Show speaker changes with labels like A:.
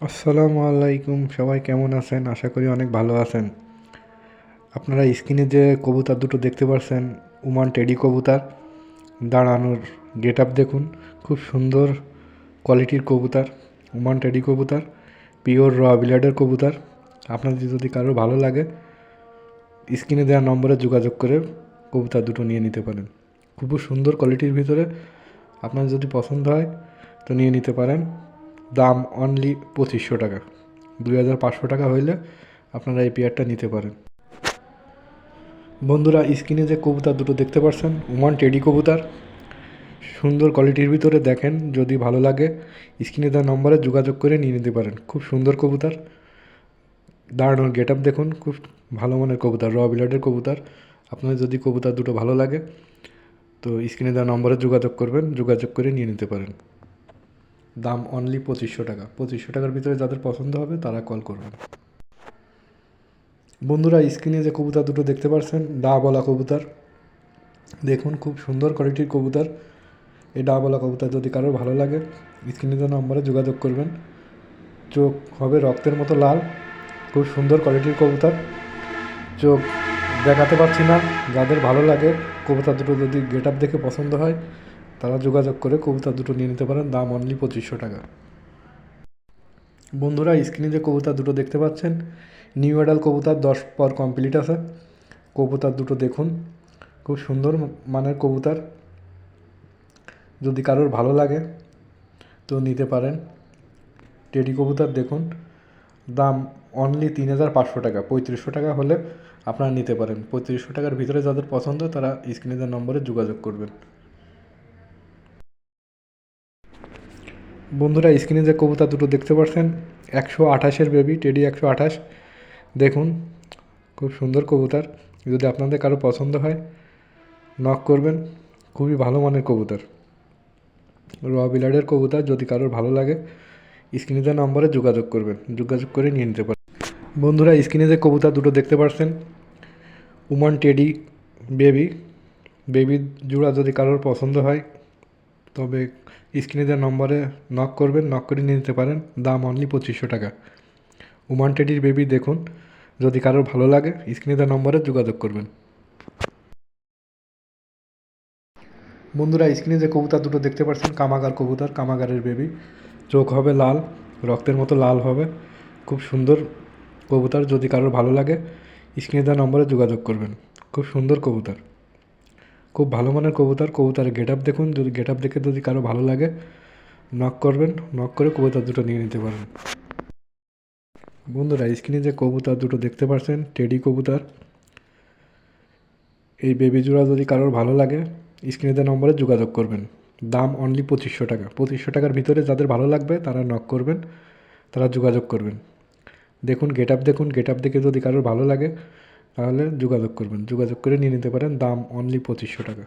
A: আসসালামু আলাইকুম, সবাই কেমন আছেন? আশা করি অনেক ভালো আছেন। আপনারা স্ক্রিনে যে কবুতর দুটো দেখতে পাচ্ছেন উমান টেডি কবুতর, দাঁড়ানোর গেট আপ দেখুন, খুব সুন্দর কোয়ালিটির কবুতর, উমান টেডি কবুতর, পিওর র ব্লাডের কবুতর। আপনাদের যদি কারও ভালো লাগে, স্ক্রিনে দেওয়া নম্বরে যোগাযোগ করে কবুতর দুটো নিয়ে নিতে পারেন। খুব সুন্দর কোয়ালিটির ভিতরে আপনার যদি পছন্দ হয়, তো নিয়ে নিতে পারেন। দাম অনলি পঁচিশশো টাকা। দুই হাজার পাঁচশো টাকা হইলে আপনারা এই পেয়ারটা নিতে পারেন। বন্ধুরা, স্ক্রিনে যে কবুতর দুটো দেখতে পাচ্ছেন ওমান টেডি কবুতর। সুন্দর কোয়ালিটির ভিতরে দেখেন, যদি ভালো লাগে, স্ক্রিনে দেওয়া নম্বরে যোগাযোগ করে নিয়ে নিতে পারেন। খুব সুন্দর কবুতর। দাঁড়ানোর গেট আপ দেখুন, খুব ভালো মানের কবুতর র ব্লাডের কবুতর। আপনার যদি কবুতর দুটো ভালো লাগে, তো স্ক্রিনে দেওয়া নম্বরে যোগাযোগ করবেন, যোগাযোগ করে নিয়ে নিতে পারেন। দাম অনলি পঁচিশশো টাকা। পঁচিশশো টাকার ভিতরে যাদের পছন্দ হবে, তারা কল করবেন। বন্ধুরা স্ক্রিনে যে কবুতর দুটো দেখতে পাচ্ছেন ডা বলা কবুতর। দেখুন, খুব সুন্দর কোয়ালিটির কবুতর। এই ডা বলা কবুতর যদি কারও ভালো লাগে স্ক্রিনে যে নম্বরে যোগাযোগ করবেন। চোখ হবে রক্তের মতো লাল, খুব সুন্দর কোয়ালিটির কবুতর। চোখ দেখাতে পারছি না, যাদের ভালো লাগে, কবুতর দুটো যদি গেট আপ দেখে পছন্দ হয় তারা যোগাযোগ করে কবুতর দুটো নিয়ে নিতে পারেন, দাম অনলি পঁচিশশো টাকা। বন্ধুরা স্ক্রিনে যে কবুতর দুটো দেখতে পাচ্ছেন নিউ অ্যাডাল কবুতর দশ পর কমপ্লিট আছে। কবুতর দুটো দেখুন, খুব সুন্দর মানের কবুতর। যদি কারোর ভালো লাগে, তো নিতে পারেন। টেডি কবুতর দেখুন, দাম অনলি তিন হাজার পাঁচশো টাকা, পঁয়ত্রিশশো টাকা হলে আপনারা নিতে পারেন। পঁয়ত্রিশশো টাকার ভিতরে যাদের পছন্দ, তারা স্ক্রিনে নম্বরে যোগাযোগ করবেন। বন্ধুরা, স্ক্রিনে যে কবুতর দুটো দেখতে পাচ্ছেন, একশো আঠাশের বেবি টেডি একশো আঠাশ। দেখুন, খুব সুন্দর কবুতর। যদি আপনাদের কারও পছন্দ হয় নক করবেন। খুবই ভালো মানের কবুতর। র বিলাডের কবুতর, যদি কারোর ভালো লাগে, স্ক্রিনে দেওয়া নম্বরে যোগাযোগ করবেন। যোগাযোগ করে নিয়ে নিতে পারেন। বন্ধুরা, স্ক্রিনে যে কবুতর দুটো দেখতে পাচ্ছেন, উমান টেডি বেবি বেবি জোড়া যদি কারোর পছন্দ হয় তবে স্ক্রিনে দেওয়া নম্বরে নক করবেন নক করে নিয়ে নিতে পারেন। দাম অনলি পঁচিশশো টাকা। উমান টেডির বেবি দেখুন। যদি কারোর ভালো লাগে, স্ক্রিনে দেওয়া নম্বরে যোগাযোগ করবেন। বন্ধুরা, স্ক্রিনে যে কবুতর দুটো দেখতে পাচ্ছেন, কামাগার কবুতর, কামাগারের বেবি চোখ হবে লাল, রক্তের মতো লাল হবে। খুব সুন্দর কবুতর। যদি কারোর ভালো লাগে, স্ক্রিনে দেওয়া নম্বরে যোগাযোগ করবেন। খুব সুন্দর কবুতর। খুব ভালো মানের কবুতর, কবুতরের গেট আপ দেখুন, যদি গেট আপ দেখে যদি কারও ভালো লাগে নক করবেন নক করে কবুতর দুটো নিয়ে নিতে পারেন। বন্ধুরা, স্ক্রিনে যে কবুতর দুটো দেখতে পাচ্ছেন টেডি কবুতর, এই বেবি জোড়া যদি কারোর ভালো লাগে, স্ক্রিনে নম্বরে যোগাযোগ করবেন। দাম অনলি পঁচিশশো টাকা। পঁচিশশো টাকার ভিতরে যাদের ভালো লাগবে, তারা নক করবেন, তারা যোগাযোগ করবেন। দেখুন গেট আপ দেখুন গেট আপ দেখে যদি কারোর ভালো লাগে তাহলে যোগাযোগ করবেন। যোগাযোগ করে নিয়ে নিতে পারেন দাম অনলি পঁচিশশো টাকা।